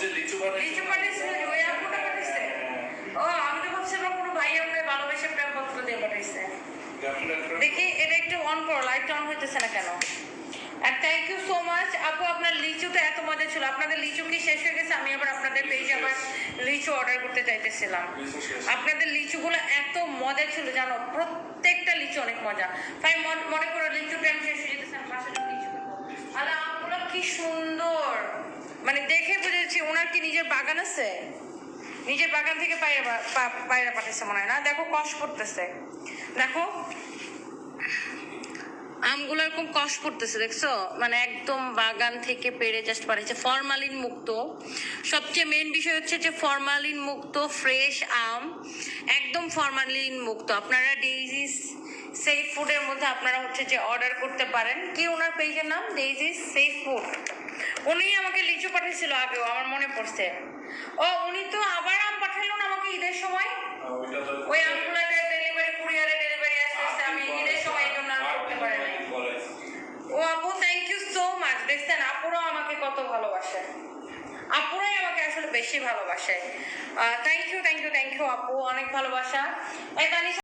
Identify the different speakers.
Speaker 1: যে লিচু বানাইছিল
Speaker 2: লিচু পাঠিয়েছিল ওই আপুটা পাঠিয়েছে ও আমি তো ভাবছিলাম কোনো ভাই আমাকে ভালোবেসে প্রেমপত্র দিয়ে পাঠাইছে। দেখি এটা একটু অন করো লাইট অন হইতেছে না কেন? আর থ্যাংক ইউ সো মাচ আপু আপনার লিচুটা এত মজা ছিল। আপনাদের লিচু কি শেষ হয়ে গেছে? আমি আবার আপনাদের পেজে আবার লিচু অর্ডার করতে চাইতেছিলাম। আপনাদের লিচুগুলো এত মজা ছিল জানো? প্রত্যেকটা লিচু অনেক মজা। তাই মনে করো লিচু টাইম শেষ হয়ে যেতেছে আমি পাশে লিচু। আর আমগুলো কি সুন্দর মানে দেখে বুঝেছি ওনার কি নিজের বাগান আছে? নিজের বাগান থেকে বাইরে বা- পা- বাইরে পাঠাচ্ছে মনে হয় না? দেখো, কষ করতেছে দেখো। আমগুলো এরকম কষ করতেছে দেখছ? মানে একদম বাগান থেকে পেরে জাস্ট পাঠিয়েছে ফরমালিন মুক্ত। সবচেয়ে মেন বিষয় হচ্ছে যে ফরমালিন মুক্ত ফ্রেশ আম, একদম ফরমালিন মুক্ত। আপনারা ডেইজিস সেফ ফুডের মধ্যে আপনারা হচ্ছে যে অর্ডার করতে পারেন। কি ওনার পেজের নাম? ডেইজিস সেফ ফুড উনি আমাকে লিচু পাঠিয়েছিল আগেও, আমার মনে পড়ছে। ও, উনি তো আবার আম পাঠালেন আমাকে ঈদের সময়? ওই ডেলিভারি কুরিয়ারে ডেলিভারি আসতে আসতে আমি ঈদের সময় জন্য আর করতে পারি ও আপু থ্যাংক ইউ সো মাচ দেখছেন, আপুরাও আমাকে কত ভালোবাসে। আপুরাই আমাকে আসলে বেশি ভালোবাসে। Thank you thank you thank you আপু, অনেক ভালোবাসা।